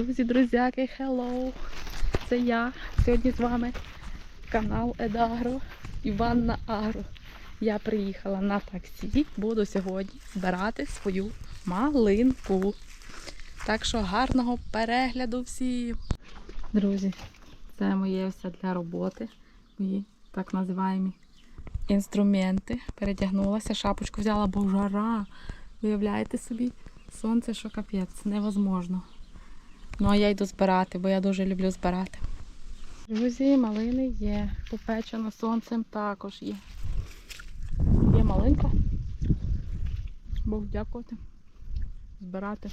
Друзі, друзяки, hello! Це я. Сьогодні з вами канал Едагро, Іванна Агро. Я приїхала на таксі, буду сьогодні збирати свою малинку. Так що гарного перегляду всім! Друзі, це моє все для роботи. Мої так називаємо інструменти. Передягнулася, шапочку взяла, бо жара. Виявляєте собі, сонце, що капець, невозможно. Ну а я йду збирати, бо я дуже люблю збирати. Друзі, малини є. Попечено сонцем також є. Є малинка. Бог дякувати. Збирати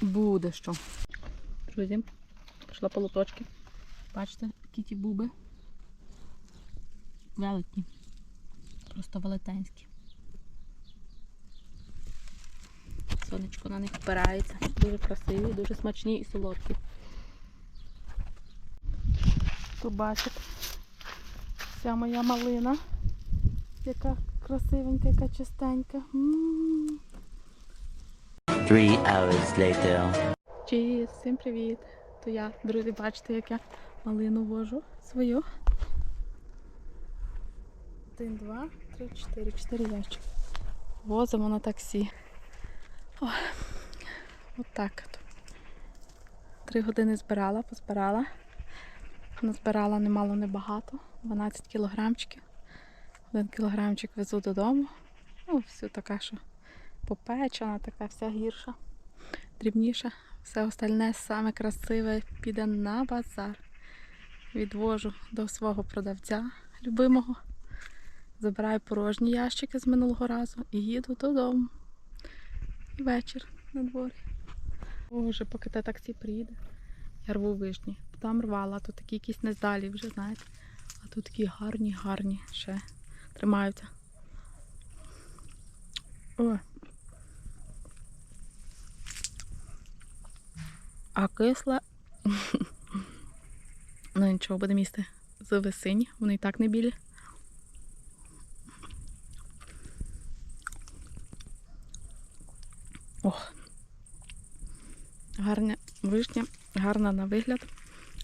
буде що. Друзі, пішла по лоточки. Бачите, які ті буби. Великі. Просто велетенські. Сонечко на них впирається. Дуже красиві, дуже смачні і солодкі. Тут бачите, вся моя малина. Яка красивенька, яка чистенька. М. Three hours later. Чіз, всім привіт! То я, друзі, бачите, як я малину вожу свою. Один, два, три, чотири, чотири ящики. Возимо на таксі. От так. Три години збирала, позбирала. Назбирала немало небагато, 12 кілограмчиків. Один кілограмчик везу додому. Ну, все така, що попечена, така вся гірша, дрібніша. Все остальне саме красиве піде на базар. Відвожу до свого продавця любимого. Забираю порожні ящики з минулого разу і їду додому. Вечір на дворі. Боже, поки те таксі приїде, я рву вишні. Там рвала, то такі якісь нездалі вже, знаєте. А тут такі гарні, гарні ще тримаються. Ой. А кисла. ну нічого, буде місти з весень. Вони і так не білі. Ох. Гарня вишня, гарна на вигляд,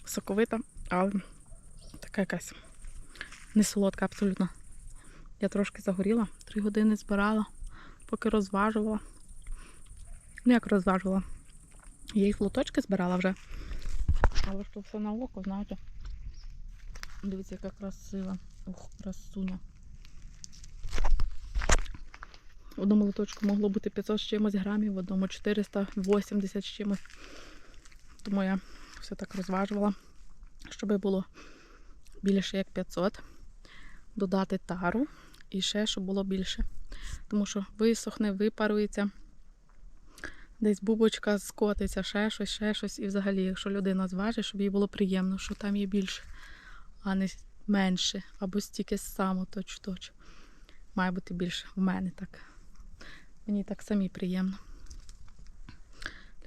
соковита, але така якась не солодка абсолютно. Я трошки загоріла, три години збирала, поки розважувала. Ну як розважувала? Я їх лоточки збирала вже. Але ж тут все на око, знаєте. Дивіться, яка красива. Ух, красуня. В одному лоточку могло бути 500 з чимось грамів, в одному 480 з чимось. Тому я все так розважувала, щоб було більше як 500. Додати тару і ще, щоб було більше. Тому що висохне, випарується, десь бубочка скотиться, ще щось, ще щось. І взагалі, якщо людина зважить, щоб їй було приємно, що там є більше, а не менше, або стільки само точ-точ. Має бути більше в мене так. Мені так самі приємно.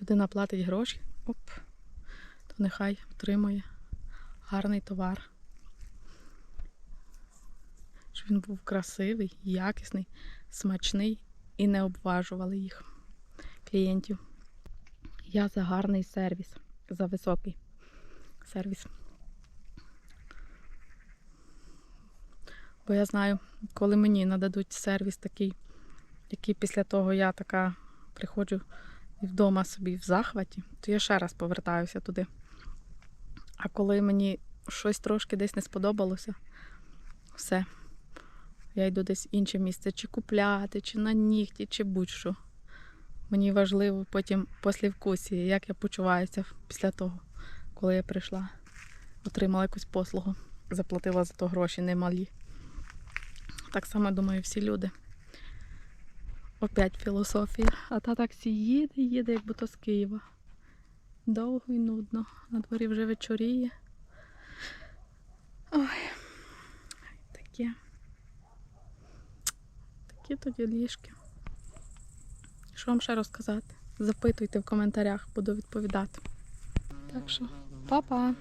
Людина платить гроші, оп, то нехай отримує гарний товар. Щоб він був красивий, якісний, смачний і не обважували їх клієнтів. Я за гарний сервіс, за високий сервіс. Бо я знаю, коли мені нададуть сервіс такий, який після того я така приходжу вдома собі в захваті, то я ще раз повертаюся туди. А коли мені щось трошки десь не сподобалося, все. Я йду десь в інше місце, чи купляти, чи на нігті, чи будь-що. Мені важливо потім послівкусі, як я почуваюся після того, коли я прийшла, отримала якусь послугу, заплатила за то гроші немалі. Так само думаю, всі люди. Опять філософія. А та таксі їде, їде, як будто з Києва. Довго і нудно. На дворі вже вечоріє. Ой, таке. Такі тоді ліжки. Що вам ще розказати? Запитуйте в коментарях, буду відповідати. Так що, па-па!